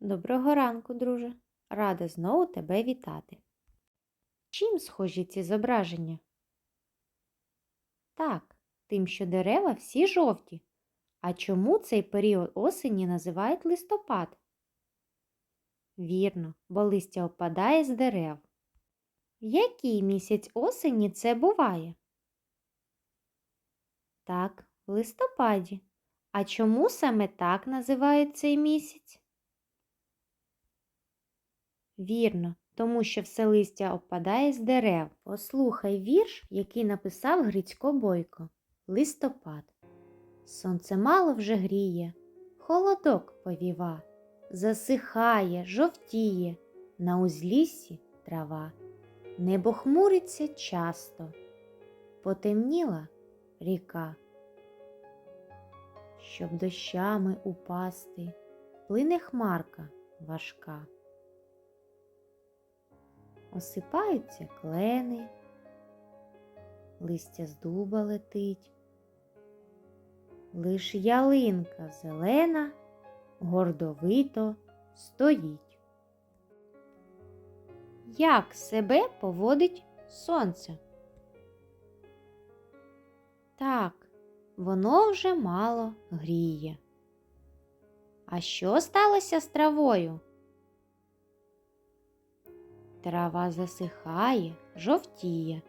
Доброго ранку, друже. Рада знову тебе вітати. Чим схожі ці зображення? Так, тим, що дерева всі жовті. А чому цей період осені називають листопад? Вірно, бо листя опадає з дерев. Який місяць осені це буває? Так, в листопаді. А чому саме так називають цей місяць? Вірно, тому що все листя опадає з дерев. Послухай вірш, який написав Грицько Бойко. Листопад. Сонце мало вже гріє, холодок повіва, засихає, жовтіє, на узліссі трава. Небо хмуриться часто, потемніла ріка. Щоб дощами упасти, плине хмарка важка. Осипаються клени, листя з дуба летить, лиш ялинка зелена гордовито стоїть. Як себе поводить сонце? Так, воно вже мало гріє. А що сталося з травою? Трава засихає, жовтіє.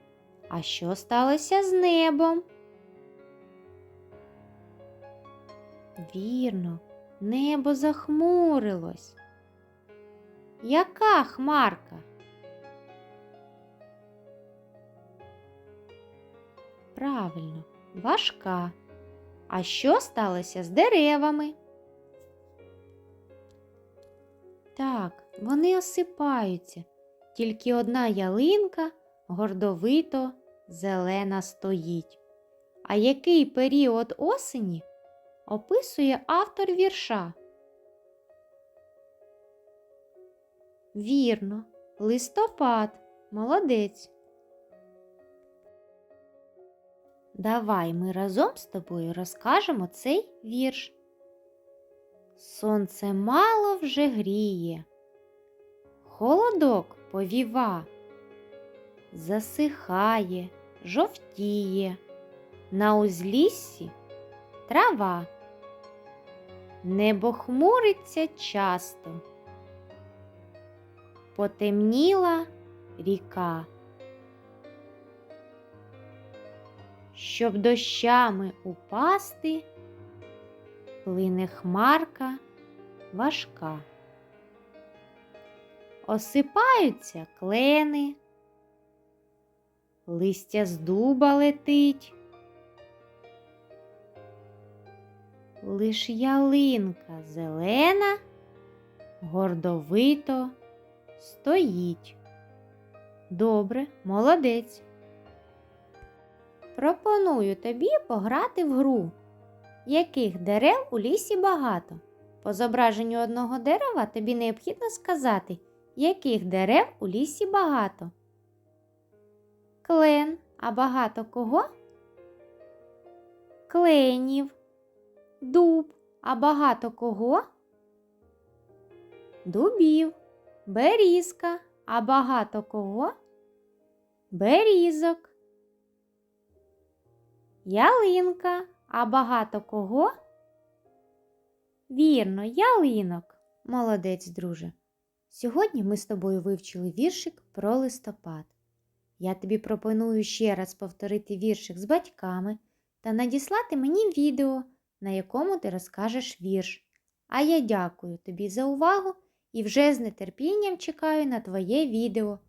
А що сталося з небом? Вірно, небо захмурилось. Яка хмарка? Правильно, важка. А що сталося з деревами? Так, вони осипаються. Тільки одна ялинка гордовито зелена стоїть. А який період осені описує автор вірша? Вірно, листопад. Молодець. Давай ми разом з тобою розкажемо цей вірш. Сонце мало вже гріє, холодок повіва, засихає, жовтіє, на узліссі трава, небо хмуриться часто, потемніла ріка. Щоб дощами упасти, плине хмарка важка. Осипаються клени, листя з дуба летить, лиш ялинка зелена гордовито стоїть. Добре, молодець. Пропоную тобі пограти в гру, яких дерев у лісі багато. По зображенню одного дерева тобі необхідно сказати, яких дерев у лісі багато. Клен, а багато кого? Кленів. Дуб, а багато кого? Дубів. Берізка, а багато кого? Берізок. Ялинка, а багато кого? Вірно, ялинок. Молодець, друже. Сьогодні ми з тобою вивчили віршик про листопад. Я тобі пропоную ще раз повторити віршик з батьками та надіслати мені відео, на якому ти розкажеш вірш. А я дякую тобі за увагу і вже з нетерпінням чекаю на твоє відео.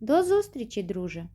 До зустрічі, друже!